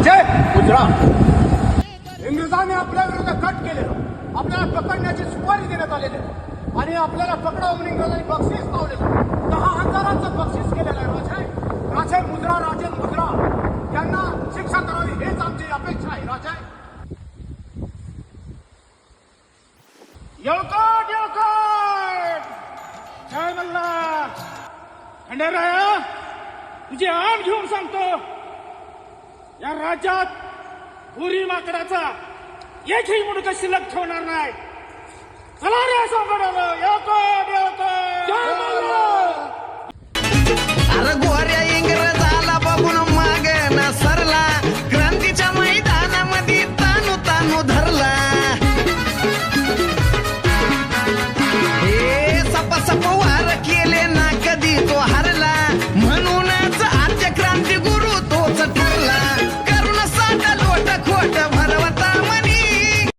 गुजरात. इंग्रजांनी आपल्या विरुद्ध कट केलेलं. आपल्याला पकडण्याची सुपारी देण्यात आलेली. आहे. आणि आपल्याला पकडा म्हणून इंग्रजांनी बक्षीस लावलेलं. दहा हजारांचं बक्षीस केलेलं आहे राजे. राजे मुद्रा राजे मुद्रा. यांना शिक्षा करावी हेच आमची अपेक्षा आहे राजे. येळकोट येळकोट! जय मल्हार. खंडेराया तुझी आम घेऊन सांगतो. या राज्यात भुरी माकडाचा एकही मुडक शिल्लक ठेवणार नाही. चला रे